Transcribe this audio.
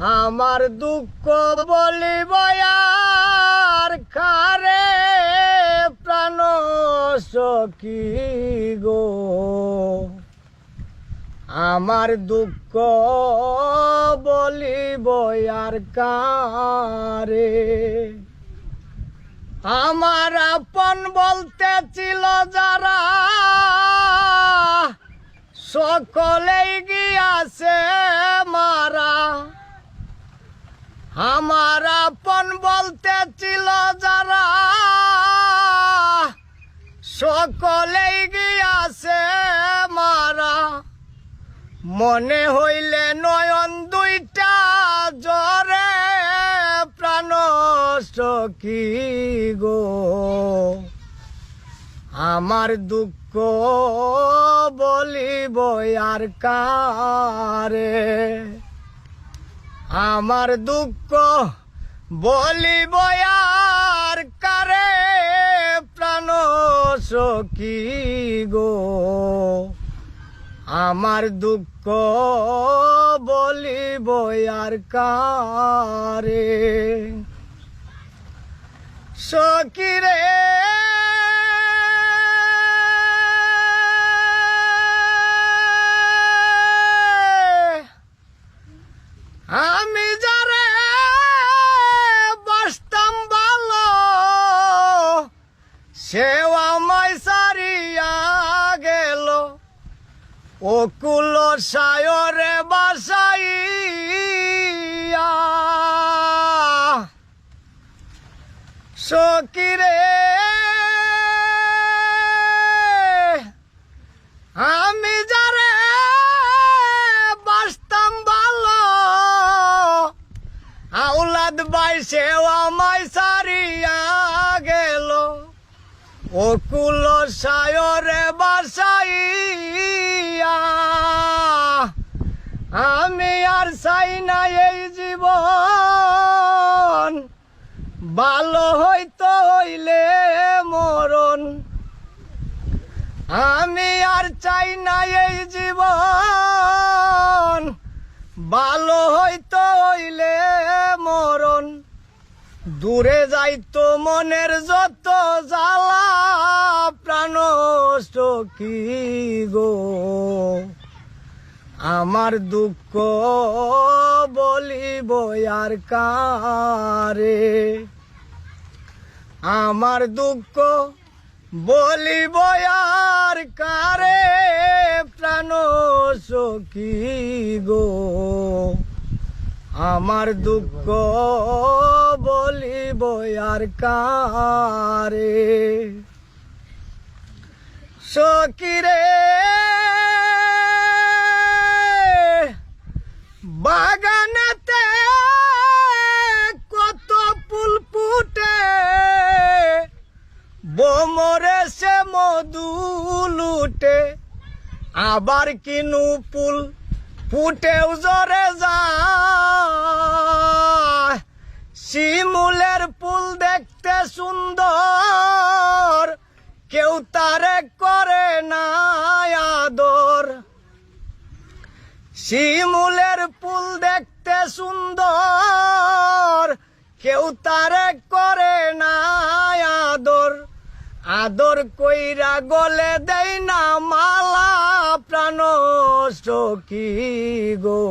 আমার দুঃখ বলিব আর খারে, প্রাণ সখী গো। আমার দুঃখ বলিব আর কারে আমার আপন বলতে ছিল যারা, সকলেই গিয়াছে মারা। আমার আপন বলতে ছিল যারা, সকলেই গিয়াছে মারা। মনে হইলে নয়ন দুইটা জরে প্রাণ সখী গো। আমার দুঃখ বলিব আর কারে। আমার দুঃখ বলিব আর কারে? প্রাণ সখী গো। আমার দুঃখ বলিব আর কারে? সখী রে অকুল সায়রে বাসাইয়া। সকিরে, আমি যারে বাসতাম ভালো, আউলাদ বাইসে আমায় সারিয়া গেল। অকুল সায়রে বাসাইয়া আমি আর চাই না এই জীবন। ভালো হইতো হইলে মরণ। আমি আর চাই না এই জীবন। ভালো হইতো হইলে মরণ। দূরে যাইতো মনের যত জ্বালা, প্রাণ সখী গো? আমার দুঃখ বলিব আর কারে? আমার দুঃখ বলিব আর কারে? প্রাণ সখী গো। আমার দুঃখ বলিব আর কারে? সকিরে বাগানেতে কত ফুল ফুটে। বোমরে সে মধু লুটে। আবার কিনু ফুল ফুটেও জরে যায়। শিমুলের ফুল দেখতে সুন্দর, কেউ তারে করে না। শিমুলের ফুল দেখতে সুন্দর। কেউ তারে করে না আদর। আদর কইরা গলে দেই না মালা প্রাণ সখী গো।